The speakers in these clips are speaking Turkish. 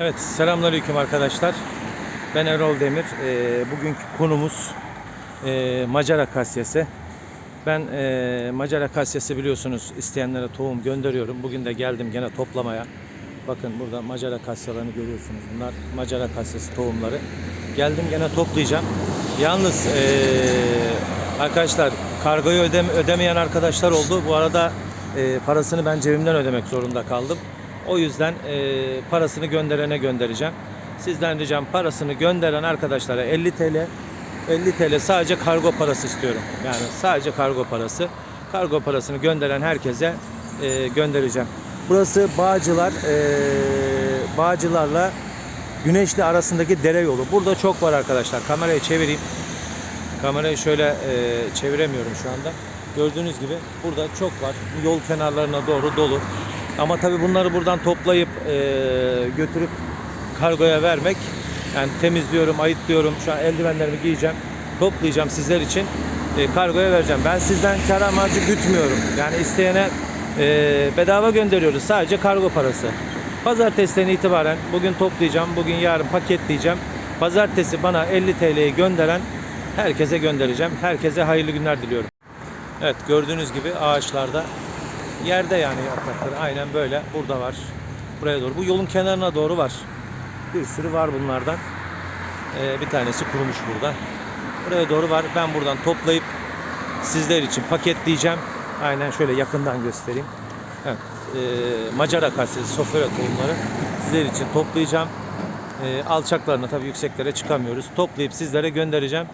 Evet, selamünaleyküm arkadaşlar. Ben Erol Demir. Ee, bugünkü konumuz e, Macar akasyası. Ben e, Macar akasyası biliyorsunuz isteyenlere tohum gönderiyorum. Bugün de geldim gene toplamaya. Bakın burada Macar akasyalarını görüyorsunuz. Bunlar Macar akasyası tohumları. Geldim gene toplayacağım. Yalnız e, arkadaşlar kargoyu ödem ödemeyen arkadaşlar oldu. Bu arada e, parasını ben cebimden ödemek zorunda kaldım. O yüzden e, parasını gönderene göndereceğim. Sizden ricam parasını gönderen arkadaşlara 50 TL 50 TL sadece kargo parası istiyorum. Yani sadece kargo parası. Kargo parasını gönderen herkese e, göndereceğim. Burası Bağcılar e, Bağcılarla Güneşli arasındaki dere yolu. Burada çok var arkadaşlar. Kamerayı çevireyim. Kamerayı şöyle e, çeviremiyorum şu anda. Gördüğünüz gibi burada çok var. Yol kenarlarına doğru dolu. Ama tabii bunları buradan toplayıp e, götürüp kargoya vermek yani temizliyorum, ayıtlıyorum. Şu an eldivenlerimi giyeceğim. Toplayacağım sizler için. e, kargoya vereceğim. Ben sizden kar amacı gütmüyorum. Yani isteyene e, bedava gönderiyoruz. Sadece kargo parası. Pazartesiden itibaren bugün toplayacağım. Bugün yarın paketleyeceğim. Pazartesi bana 50 TL'yi gönderen herkese göndereceğim. Herkese hayırlı günler diliyorum. Evet gördüğünüz gibi ağaçlarda yerde yani yaprakları aynen böyle burada var. Buraya doğru. Bu yolun kenarına doğru var. Bir sürü var bunlardan. Ee, bir tanesi kurumuş burada. Buraya doğru var. Ben buradan toplayıp sizler için paketleyeceğim. Aynen şöyle yakından göstereyim. Evet. E, Macar akasyası sofra tohumları sizler için toplayacağım. E, alçaklarına tabii yükseklere çıkamıyoruz. Toplayıp sizlere göndereceğim.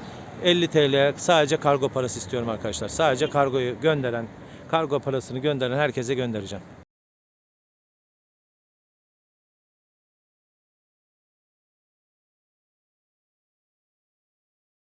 50 TL sadece kargo parası istiyorum arkadaşlar. Sadece kargoyu gönderen, kargo parasını gönderen herkese göndereceğim.